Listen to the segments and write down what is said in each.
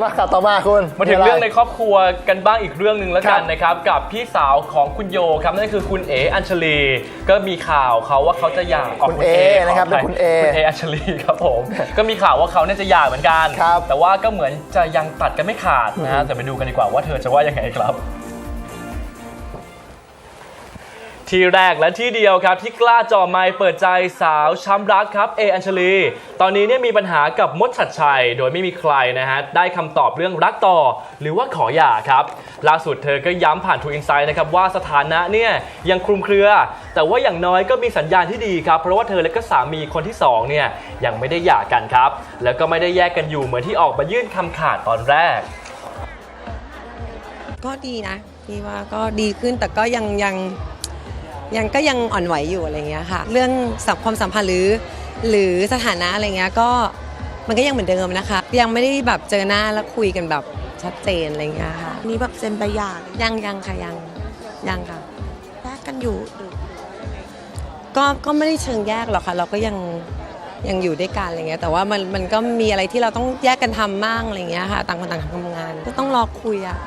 มาข่าวต่อมาคุณมาถึงะไเรื่องในครอบครัวกันบ้างอีกเรื่องหนึ่งแล้วกันครับนะครับ กับพี่สาวของคุณโยครับนั่นคือคุณเออัญชลีก็มีข่าวเขาว่าเขาจะหย่าคุณเอนะครับขเป็นภัยคุณเอคุณเออัญชลีครับผมก็มีข่าวว่าเขาเนี่ยจะหย่าเหมือนกันครับแต่ว่าก็เหมือนจะยังตัดกันไม่ขาดนะฮะแต่ไปดูกันดีกว่าว่าเธอจะว่ายังไงครับ ที่แรกและที่เดียวครับ ที่กล้าจ่อไมค์เปิดใจสาวช้ำรักครับเออัญชลี ตอนนี้เนี่ยมีปัญหากับมดชัดชัย โดยไม่มีใครนะฮะได้คำตอบเรื่องรักต่อ หรือว่าขอหย่าครับ ล่าสุดเธอก็ย้ำผ่านทูอินไซด์นะครับว่าสถานะเนี่ยยังคลุมเครือ แต่ว่าอย่างน้อยก็มีสัญญาณที่ดีครับ เพราะว่าเธอและก็สามีคนที่สองเนี่ยยังไม่ได้หย่ากันครับ แล้วก็ไม่ได้แยกกันอยู่เหมือนที่ออกมายื่นคำขาดตอนแรก ก็ดีนะพี่ว่าก็ดีขึ้นแต่ก็ยังยัง ยังก็ยังอ่อนไหวอยู่อะไรเงี้ยค่ะ เรื่องสัมความสัมพันธ์หรือ หรือสถานะอะไรเงี้ยก็มันก็ยังเหมือนเดิมนะคะ ยังไม่ได้แบบเจอหน้าแล้วคุยกันแบบชัดเจนอะไรเงี้ยค่ะนี่แบบเซ็นใบหย่าเลยยังยังค่ะยังยังค่ะแยกกันอยู่หรือก็ก็ไม่ได้เชิงแยกหรอกค่ะ เราก็ยังยังอยู่ด้วยกันอะไรเงี้ยแต่ว่ามันมันก็มีอะไรที่เราต้องแยกกันทำบ้างอะไรเงี้ยค่ะ ต่างคนต่างทำงาน ก็ต้องรอคุยอะ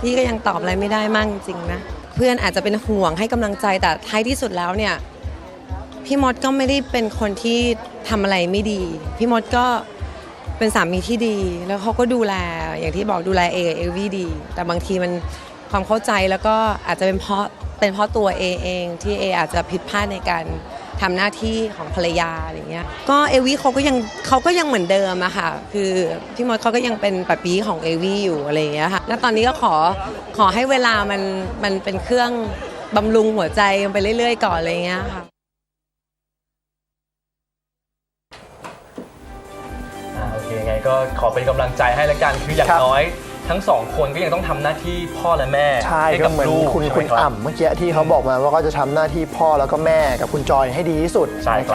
พี่ก็ยังตอบอะไรไม่ได้มากจริงๆนะ เพื่อนอาจจะเป็นห่วงให้กำลังใจแต่ท้ายที่สุดแล้วเนี่ยพี่มดก็ไม่ได้เป็นคนที่ทำอะไรไม่ดี พี่มดก็เป็นสามีที่ดี แล้วเขาก็ดูแลอย่างที่บอกดูแลเอเอวีดี แต่บางทีมันความเข้าใจแล้วก็อาจจะเป็นเพราะเป็นเพราะตัวเอเองที่เออาจจะผิดพลาดในการ ทำหน้าที่ของภรรยาอะไรเงี้ยก็เอวีเขาก็ยังเขาก็ยังเหมือนเดิมอะค่ะ คือพี่มดเขาก็ยังเป็นปะปีของเอวีอยู่อะไรเงี้ยค่ะแล้วตอนนี้ก็ขอขอให้เวลามันมันเป็นเครื่องบำรุงหัวใจไปเรื่อย ๆ ก่อนอะไรเงี้ยค่ะโอเคไงก็ขอเป็นกำลังใจให้ละกันคืออย่างน้อย ทั้งสองคนก็ยังต้องทำหน้าที่พ่อและแม่ใช่ให้ก็กับเหมือนลูกคุณใช่ไหมคุณรับ อ่ำเมื่อกี้ที่เขาบอกมาว่าก็จะทำหน้าที่พ่อแล้วก็แม่กับคุณจอยให้ดีที่สุดใช่ครับ นะ